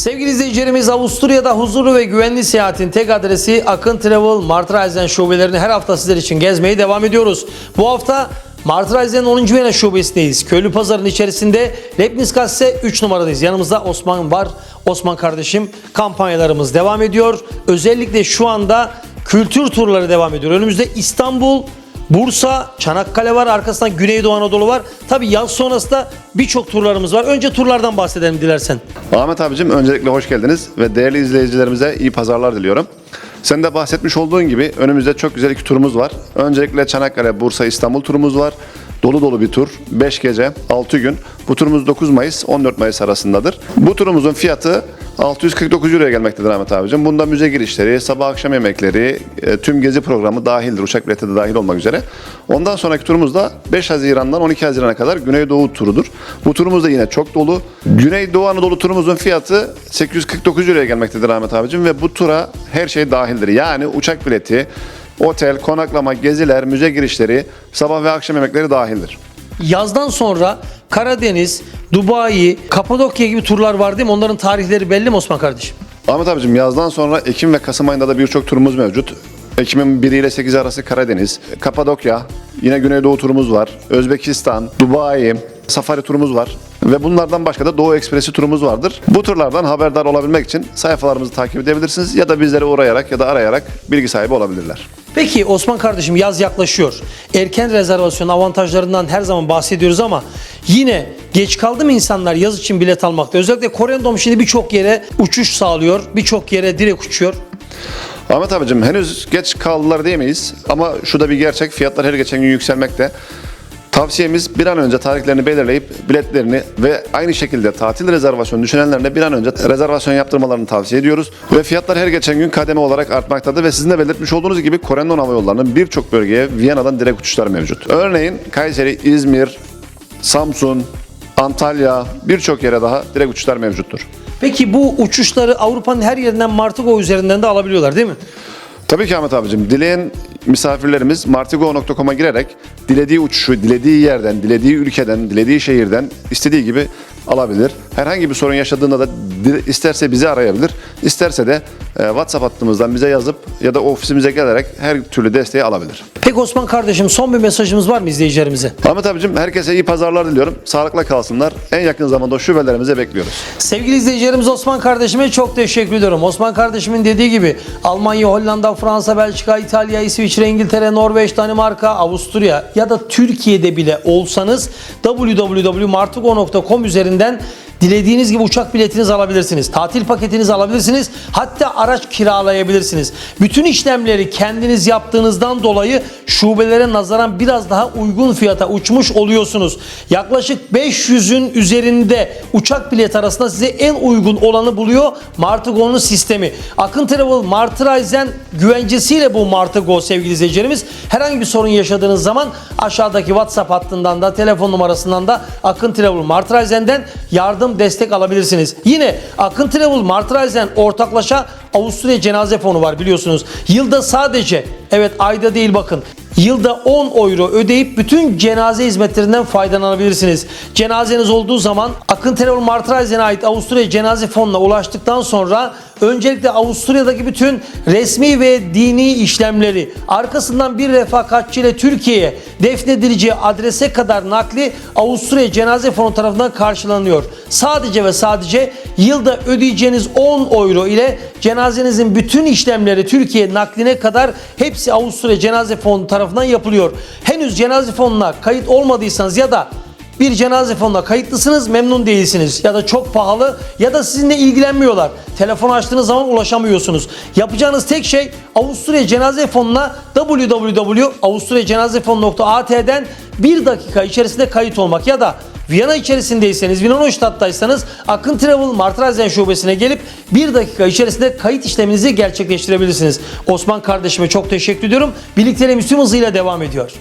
Sevgili izleyicilerimiz Avusturya'da huzurlu ve güvenli seyahatin tek adresi Akın Travel Martreisen şubelerini her hafta sizler için gezmeye devam ediyoruz. Bu hafta Martreisen'in 10. Viyana şubesindeyiz. Köylü Pazarı'nın içerisinde Leibniz 3 numaradayız. Yanımızda Osman var. Osman kardeşim kampanyalarımız devam ediyor. Özellikle şu anda kültür turları devam ediyor. Önümüzde İstanbul, Bursa, Çanakkale var, arkasından Güneydoğu Anadolu var. Tabi yaz sonrası da birçok turlarımız var. Önce turlardan bahsedelim dilersen. Ahmet abicim öncelikle hoş geldiniz ve değerli izleyicilerimize iyi pazarlar diliyorum. Sen de bahsetmiş olduğun gibi önümüzde çok güzel iki turumuz var. Öncelikle Çanakkale, Bursa, İstanbul turumuz var. Dolu dolu bir tur. 5 gece, 6 gün. Bu turumuz 9 Mayıs, 14 Mayıs arasındadır. Bu turumuzun fiyatı 649 Euro'ya gelmektedir Ahmet abicim. Bunda müze girişleri, sabah akşam yemekleri, e, tüm gezi programı dahildir. Uçak bileti de dahil olmak üzere. Ondan sonraki turumuz da 5 Haziran'dan 12 Haziran'a kadar Güneydoğu turudur. Bu turumuz da yine çok dolu. Güneydoğu Anadolu turumuzun fiyatı 849 Euro'ya gelmektedir Ahmet abicim ve bu tura her şey dahildir. Yani uçak bileti, otel, konaklama, geziler, müze girişleri, sabah ve akşam yemekleri dahildir. Yazdan sonra Karadeniz, Dubai, Kapadokya gibi turlar var değil mi? Onların tarihleri belli mi Osman kardeşim? Ahmet abicim yazdan sonra Ekim ve Kasım ayında da birçok turumuz mevcut. Ekim'in 1 ile 8 arası Karadeniz, Kapadokya, yine Güneydoğu turumuz var, Özbekistan, Dubai, safari turumuz var ve bunlardan başka da Doğu Ekspresi turumuz vardır. Bu turlardan haberdar olabilmek için sayfalarımızı takip edebilirsiniz ya da bizlere uğrayarak ya da arayarak bilgi sahibi olabilirler. Peki Osman kardeşim yaz yaklaşıyor. Erken rezervasyon avantajlarından her zaman bahsediyoruz ama yine geç kaldı mı insanlar yaz için bilet almakta? Özellikle Korendom şimdi birçok yere uçuş sağlıyor. Birçok yere direkt uçuyor. Ahmet abicim henüz geç kaldılar diyemeyiz ama şu da bir gerçek fiyatlar her geçen gün yükselmekte. Tavsiyemiz bir an önce tarihlerini belirleyip biletlerini ve aynı şekilde tatil rezervasyonu düşünenlerine bir an önce rezervasyon yaptırmalarını tavsiye ediyoruz. Ve fiyatlar her geçen gün kademe olarak artmaktadır ve sizin de belirtmiş olduğunuz gibi Korendon Hava Yolları'nın birçok bölgeye Viyana'dan direkt uçuşlar mevcut. Örneğin Kayseri, İzmir, Samsun, Antalya birçok yere daha direkt uçuşlar mevcuttur. Peki bu uçuşları Avrupa'nın her yerinden Martigo üzerinden de alabiliyorlar değil mi? Tabii ki Ahmet abicim. Dileyen misafirlerimiz martigo.com'a girerek dilediği uçuşu dilediği yerden, dilediği ülkeden, dilediği şehirden istediği gibi alabilir. Herhangi bir sorun yaşadığında da isterse bizi arayabilir, isterse de e, WhatsApp hattımızdan bize yazıp ya da ofisimize gelerek her türlü desteği alabilir. Peki Osman kardeşim son bir mesajımız var mı izleyicilerimize? Ahmet abicim herkese iyi pazarlar diliyorum. Sağlıkla kalsınlar. En yakın zamanda şubelerimize bekliyoruz. Sevgili izleyicilerimiz Osman kardeşime çok teşekkür ediyorum. Osman kardeşimin dediği gibi Almanya, Hollanda, Fransa, Belçika, İtalya, İsviçre, İngiltere, Norveç, Danimarka, Avusturya ya da Türkiye'de bile olsanız www.martigo.com üzerinden Dilediğiniz gibi uçak biletinizi alabilirsiniz. Tatil paketinizi alabilirsiniz. Hatta araç kiralayabilirsiniz. Bütün işlemleri kendiniz yaptığınızdan dolayı şubelere nazaran biraz daha uygun fiyata uçmuş oluyorsunuz. Yaklaşık 500'ün üzerinde uçak bilet arasında size en uygun olanı buluyor Martigo'nun sistemi. Akın Travel Martreisen güvencesiyle bu Martigo sevgili izleyicilerimiz. Herhangi bir sorun yaşadığınız zaman aşağıdaki WhatsApp hattından da telefon numarasından da Akın Travel Martreisen'den yardım destek alabilirsiniz. Yine Akın Travel Martreisen ortaklaşa Avusturya Cenaze Fonu var biliyorsunuz. Yılda sadece evet ayda değil bakın Yılda 10 euro ödeyip bütün cenaze hizmetlerinden faydalanabilirsiniz. Cenazeniz olduğu zaman Akın Travel Martreisen'e ait Avusturya Cenaze Fonu'na ulaştıktan sonra öncelikle Avusturya'daki bütün resmi ve dini işlemleri arkasından bir refakatçi ile Türkiye'ye defnedileceği adrese kadar nakli Avusturya Cenaze Fonu tarafından karşılanıyor. Sadece ve sadece yılda ödeyeceğiniz 10 euro ile cenazenizin bütün işlemleri Türkiye nakline kadar hepsi Avusturya Cenaze Fonu tarafından yapılıyor. Henüz cenaze fonuna kayıt olmadıysanız ya da bir cenaze fonuna kayıtlısınız memnun değilsiniz ya da çok pahalı ya da sizinle ilgilenmiyorlar. Telefon açtığınız zaman ulaşamıyorsunuz. Yapacağınız tek şey Avusturya Cenaze Fonu'na www.avusturyacenazefonu.at'den bir dakika içerisinde kayıt olmak ya da Viyana içerisindeyseniz, Wiener Akın Travel Martreisen şubesine gelip bir dakika içerisinde kayıt işleminizi gerçekleştirebilirsiniz. Osman kardeşime çok teşekkür ediyorum. Birlikteliğimiz tüm hızıyla devam ediyor.